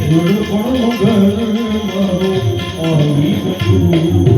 ગુણ પણ મગર મારો આવી બધું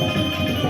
Música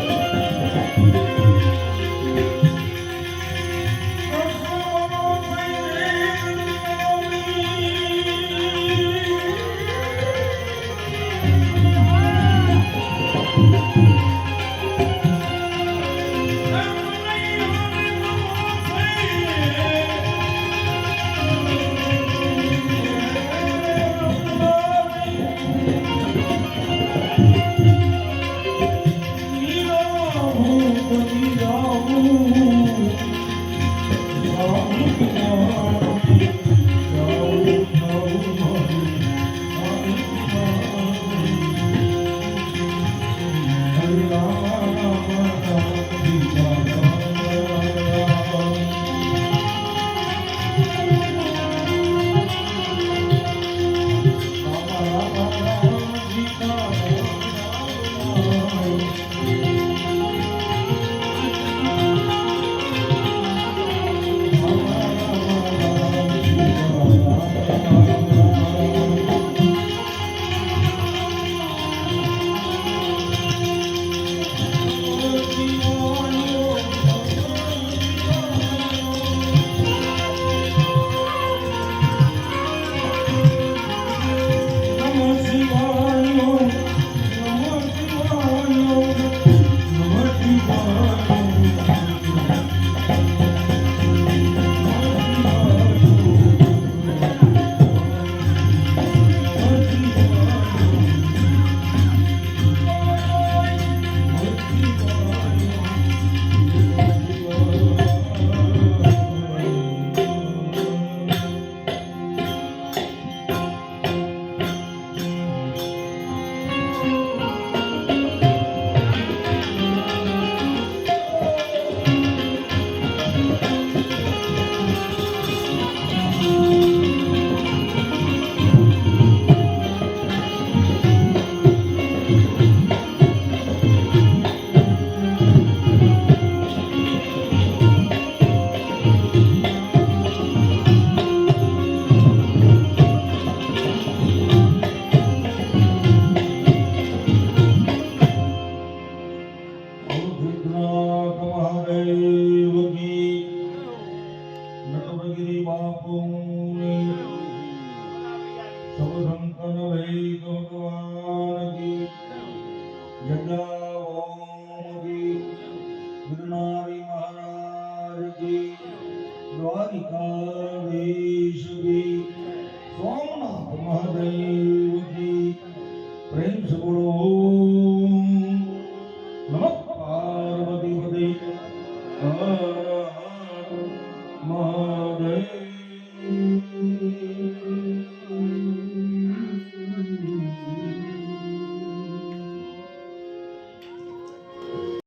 સોમનાથ મહાદેવજી પ્રેમ બોલો